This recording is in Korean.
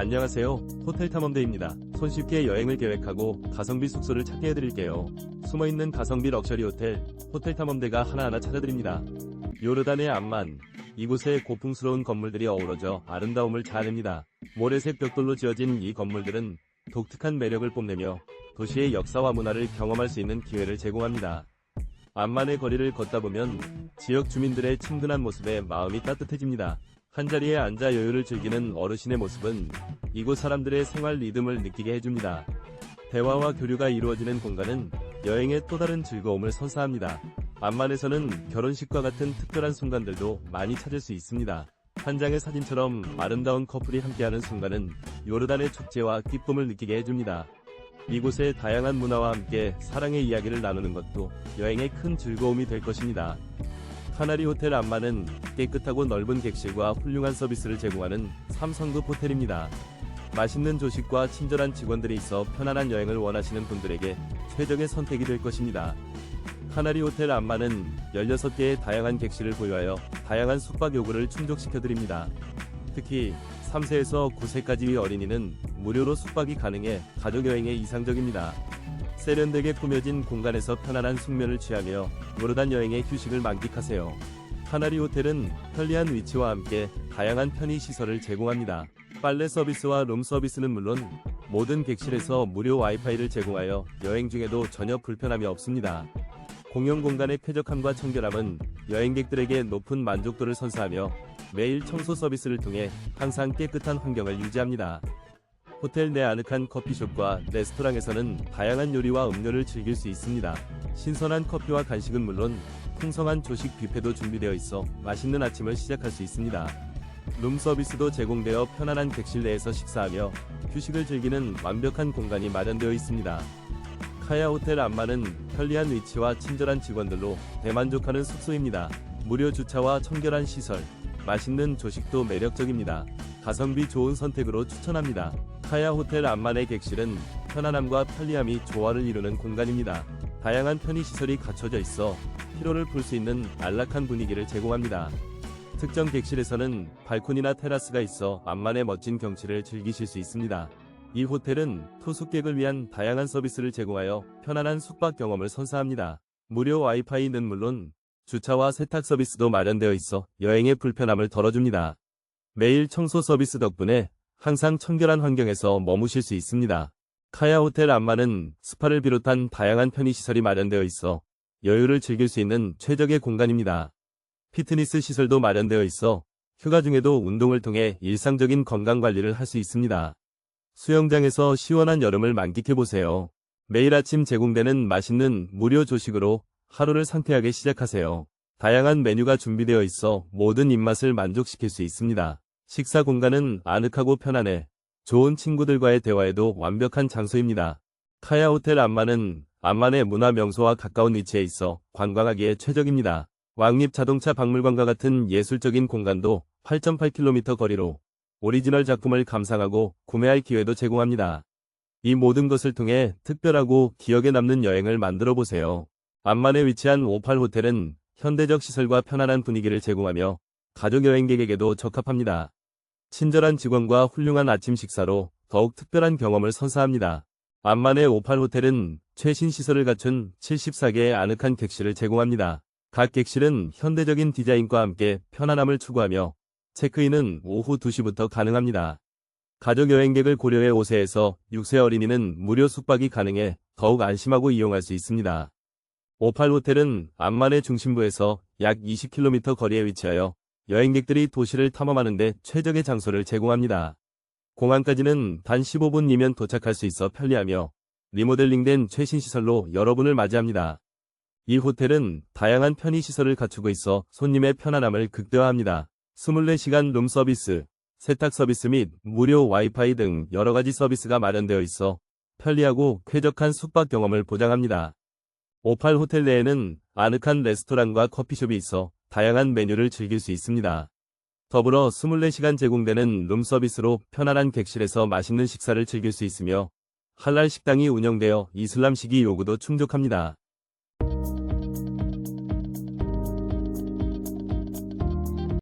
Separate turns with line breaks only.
안녕하세요. 호텔 탐험대입니다. 손쉽게 여행을 계획하고 가성비 숙소를 찾게 해드릴게요. 숨어있는 가성비 럭셔리 호텔, 호텔 탐험대가 하나하나 찾아드립니다. 요르단의 암만, 이곳에 고풍스러운 건물들이 어우러져 아름다움을 자아냅니다. 모래색 벽돌로 지어진 이 건물들은 독특한 매력을 뽐내며 도시의 역사와 문화를 경험할 수 있는 기회를 제공합니다. 암만의 거리를 걷다 보면 지역 주민들의 친근한 모습에 마음이 따뜻해집니다. 한자리에 앉아 여유를 즐기는 어르신의 모습은 이곳 사람들의 생활 리듬을 느끼게 해줍니다. 대화와 교류가 이루어지는 공간은 여행의 또 다른 즐거움을 선사합니다. 암만에서는 결혼식과 같은 특별한 순간들도 많이 찾을 수 있습니다. 한 장의 사진처럼 아름다운 커플이 함께하는 순간은 요르단의 축제와 기쁨을 느끼게 해줍니다. 이곳의 다양한 문화와 함께 사랑의 이야기를 나누는 것도 여행의 큰 즐거움이 될 것입니다. 카나리 호텔 안마는 깨끗하고 넓은 객실과 훌륭한 서비스를 제공하는 3성급 호텔입니다. 맛있는 조식과 친절한 직원들이 있어 편안한 여행을 원하시는 분들에게 최적의 선택이 될 것입니다. 카나리 호텔 안마는 16개의 다양한 객실을 보유하여 다양한 숙박 요구를 충족시켜 드립니다. 특히 3세에서 9세까지의 어린이는 무료로 숙박이 가능해 가족 여행에 이상적입니다. 세련되게 꾸며진 공간에서 편안한 숙면을 취하며 요르단 여행의 휴식을 만끽하세요. 카나리 호텔은 편리한 위치와 함께 다양한 편의 시설을 제공합니다. 빨래 서비스와 룸 서비스는 물론 모든 객실에서 무료 와이파이를 제공하여 여행 중에도 전혀 불편함이 없습니다. 공용 공간의 쾌적함과 청결함은 여행객들에게 높은 만족도를 선사하며 매일 청소 서비스를 통해 항상 깨끗한 환경을 유지합니다. 호텔 내 아늑한 커피숍과 레스토랑에서는 다양한 요리와 음료를 즐길 수 있습니다. 신선한 커피와 간식은 물론 풍성한 조식 뷔페도 준비되어 있어 맛있는 아침을 시작할 수 있습니다. 룸 서비스도 제공되어 편안한 객실 내에서 식사하며 휴식을 즐기는 완벽한 공간이 마련되어 있습니다. 카야 호텔 안마는 편리한 위치와 친절한 직원들로 대만족하는 숙소입니다. 무료 주차와 청결한 시설, 맛있는 조식도 매력적입니다. 가성비 좋은 선택으로 추천합니다. 카야 호텔 안만의 객실은 편안함과 편리함이 조화를 이루는 공간입니다. 다양한 편의시설이 갖춰져 있어 피로를 풀 수 있는 안락한 분위기를 제공합니다. 특정 객실에서는 발코니나 테라스가 있어 암만의 멋진 경치를 즐기실 수 있습니다. 이 호텔은 투숙객을 위한 다양한 서비스를 제공하여 편안한 숙박 경험을 선사합니다. 무료 와이파이는 물론 주차와 세탁 서비스도 마련되어 있어 여행의 불편함을 덜어줍니다. 매일 청소 서비스 덕분에 항상 청결한 환경에서 머무실 수 있습니다. 카야 호텔 안마는 스파를 비롯한 다양한 편의시설이 마련되어 있어 여유를 즐길 수 있는 최적의 공간입니다. 피트니스 시설도 마련되어 있어 휴가 중에도 운동을 통해 일상적인 건강 관리를 할 수 있습니다. 수영장에서 시원한 여름을 만끽해보세요. 매일 아침 제공되는 맛있는 무료 조식으로 하루를 상쾌하게 시작하세요. 다양한 메뉴가 준비되어 있어 모든 입맛을 만족시킬 수 있습니다. 식사 공간은 아늑하고 편안해 좋은 친구들과의 대화에도 완벽한 장소입니다. 카야 호텔 안마는 안만의 문화 명소와 가까운 위치에 있어 관광하기에 최적입니다. 왕립 자동차 박물관과 같은 예술적인 공간도 8.8km 거리로 오리지널 작품을 감상하고 구매할 기회도 제공합니다. 이 모든 것을 통해 특별하고 기억에 남는 여행을 만들어 보세요. 암만에 위치한 오팔 호텔은 현대적 시설과 편안한 분위기를 제공하며 가족 여행객에게도 적합합니다. 친절한 직원과 훌륭한 아침 식사로 더욱 특별한 경험을 선사합니다. 암만의 오팔 호텔은 최신 시설을 갖춘 74개의 아늑한 객실을 제공합니다. 각 객실은 현대적인 디자인과 함께 편안함을 추구하며 체크인은 오후 2시부터 가능합니다. 가족 여행객을 고려해 5세에서 6세 어린이는 무료 숙박이 가능해 더욱 안심하고 이용할 수 있습니다. 오팔 호텔은 암만의 중심부에서 약 20km 거리에 위치하여 여행객들이 도시를 탐험하는데 최적의 장소를 제공합니다. 공항까지는 단 15분이면 도착할 수 있어 편리하며 리모델링된 최신 시설로 여러분을 맞이합니다. 이 호텔은 다양한 편의시설을 갖추고 있어 손님의 편안함을 극대화합니다. 24시간 룸 서비스, 세탁 서비스 및 무료 와이파이 등 여러가지 서비스가 마련되어 있어 편리하고 쾌적한 숙박 경험을 보장합니다. 오팔 호텔 내에는 아늑한 레스토랑과 커피숍이 있어 다양한 메뉴를 즐길 수 있습니다. 더불어 24시간 제공되는 룸 서비스로 편안한 객실에서 맛있는 식사를 즐길 수 있으며 할랄 식당이 운영되어 이슬람식이 요구도 충족합니다.